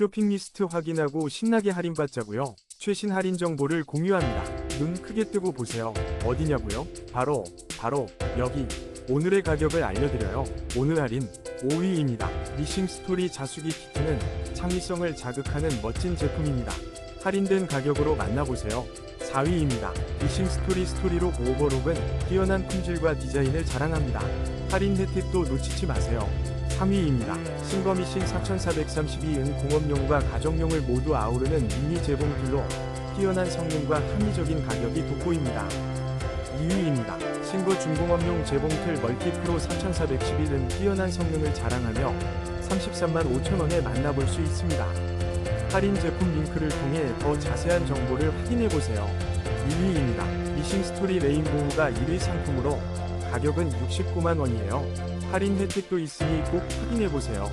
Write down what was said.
쇼핑 리스트 확인하고 신나게 할인받자고요. 최신 할인 정보를 공유합니다. 눈 크게 뜨고 보세요. 어디냐고요? 바로 바로 여기. 오늘의 가격을 알려드려요. 오늘 할인 5위입니다. 미싱 스토리 자수기 키트는 창의성을 자극하는 멋진 제품입니다. 할인된 가격으로 만나보세요. 4위입니다. 미싱 스토리 스토리록 오버록은 뛰어난 품질과 디자인을 자랑합니다. 할인 혜택도 놓치지 마세요. 3위입니다. 싱거미싱 4432은 공업용과 가정용을 모두 아우르는 미니 재봉틀로 뛰어난 성능과 합리적인 가격이 돋보입니다. 2위입니다. 싱거 중공업용 재봉틀 멀티프로 3411은 뛰어난 성능을 자랑하며 33만 5천원에 만나볼 수 있습니다. 할인 제품 링크를 통해 더 자세한 정보를 확인해보세요. 1위입니다. 미싱 스토리 레인보우가 1위 상품으로 가격은 69만 원이에요. 할인 혜택도 있으니 꼭 확인해보세요.